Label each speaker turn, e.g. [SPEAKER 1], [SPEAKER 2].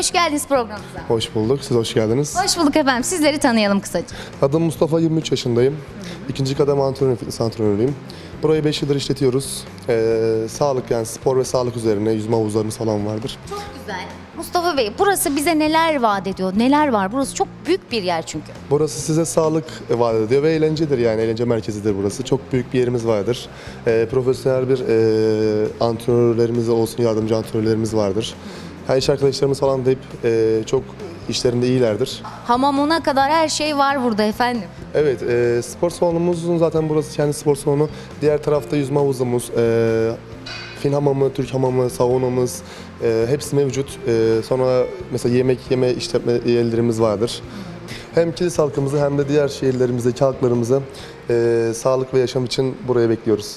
[SPEAKER 1] hoş geldiniz programımıza.
[SPEAKER 2] Hoş bulduk. Siz hoş geldiniz.
[SPEAKER 1] Hoş bulduk efendim. Sizleri tanıyalım kısaca.
[SPEAKER 2] Adım Mustafa, 23 yaşındayım. İkinci kadem antrenör, fitness antrenörüyüm. Burayı 5 yıldır işletiyoruz. Ee, sağlık yani spor ve sağlık üzerine yüzme havuzlarımız falan vardır.
[SPEAKER 1] Çok güzel. Mustafa Bey, burası bize neler vaat ediyor? Neler var? Burası çok büyük bir yer çünkü.
[SPEAKER 2] Burası size sağlık vaat ediyor ve eğlencedir yani eğlence merkezidir burası. Çok büyük bir yerimiz vardır. Ee, profesyonel bir e, antrenörlerimiz olsun, yardımcı antrenörlerimiz vardır. Ha, iş arkadaşlarımız falan da hep e, çok işlerinde iyilerdir.
[SPEAKER 1] Hamamına kadar her şey var burada efendim.
[SPEAKER 2] Evet, e, spor salonumuzun zaten burası kendi spor salonu. Diğer tarafta yüzme havuzumuz, e, fin hamamı, Türk hamamı, saunamız e, hepsi mevcut. E, sonra mesela yemek yeme işletme yerlerimiz vardır. Hem kilis halkımızı hem de diğer şehirlerimizdeki halklarımızı e, sağlık ve yaşam için buraya bekliyoruz.